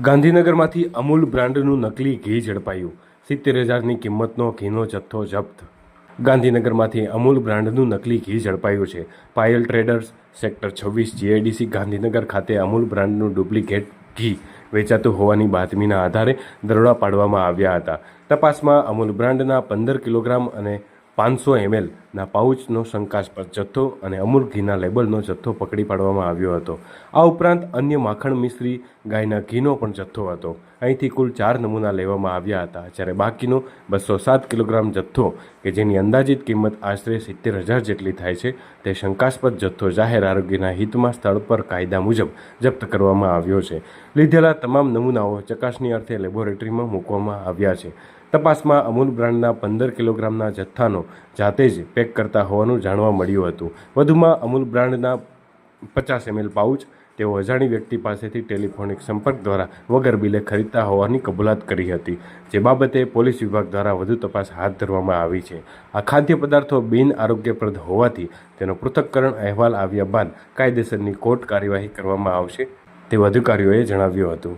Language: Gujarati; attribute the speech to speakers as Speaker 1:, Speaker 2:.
Speaker 1: ગાંધીનગરમાંથી અમૂલ બ્રાન્ડનું નકલી ઘી ઝડપાયું. સિત્તેર હજારની કિંમતનો ઘીનો જથ્થો જપ્ત. ગાંધીનગરમાંથી અમૂલ બ્રાન્ડનું નકલી ઘી ઝડપાયું છે. પાયલ ટ્રેડર્સ, સેક્ટર છવ્વીસ જીઆઈડીસી, ગાંધીનગર ખાતે અમૂલ બ્રાન્ડનું ડુપ્લિકેટ ઘી વેચાતું હોવાની બાતમીના આધારે દરોડા પાડવામાં આવ્યા હતા. તપાસમાં અમૂલ બ્રાન્ડના પંદર કિલોગ્રામ અને પાંચસો એમએલના પાઉચનો શંકાસ્પદ જથ્થો અને અમૂલ ઘીના લેબલનો જથ્થો પકડી પાડવામાં આવ્યો હતો. આ ઉપરાંત અન્ય માખણ મિશ્રી ગાયના ઘીનો પણ જથ્થો હતો. અહીંથી કુલ ચાર નમૂના લેવામાં આવ્યા હતા, જ્યારે બાકીનો બસો સાત કિલોગ્રામ જથ્થો, કે જેની અંદાજિત કિંમત આશરે સિત્તેર હજાર જેટલી થાય છે, તે શંકાસ્પદ જથ્થો જાહેર આરોગ્યના હિતમાં સ્થળ પર કાયદા મુજબ જપ્ત કરવામાં આવ્યો છે. લીધેલા તમામ નમૂનાઓ ચકાસણી અર્થે લેબોરેટરીમાં મૂકવામાં આવ્યા છે. તપાસમાં અમૂલ બ્રાન્ડના પંદર કિલોગ્રામના જથ્થાનો જાતે જ પેક કરતા હોવાનું જાણવા મળ્યું હતું. વધુમાં અમૂલ બ્રાન્ડના પચાસ એમએલ પાઉચ તેઓ અજાણી વ્યક્તિ પાસેથી ટેલિફોનિક સંપર્ક દ્વારા વગર બિલે ખરીદતા હોવાની કબૂલાત કરી હતી, જે બાબતે પોલીસ વિભાગ દ્વારા વધુ તપાસ હાથ ધરવામાં આવી છે. આ ખાદ્ય પદાર્થો બિન આરોગ્યપ્રદ હોવાથી તેનો પૃથક્કરણ અહેવાલ આવ્યા બાદ કાયદેસરની કોર્ટ કાર્યવાહી કરવામાં આવશે, તેવું અધિકારીઓએ જણાવ્યું હતું.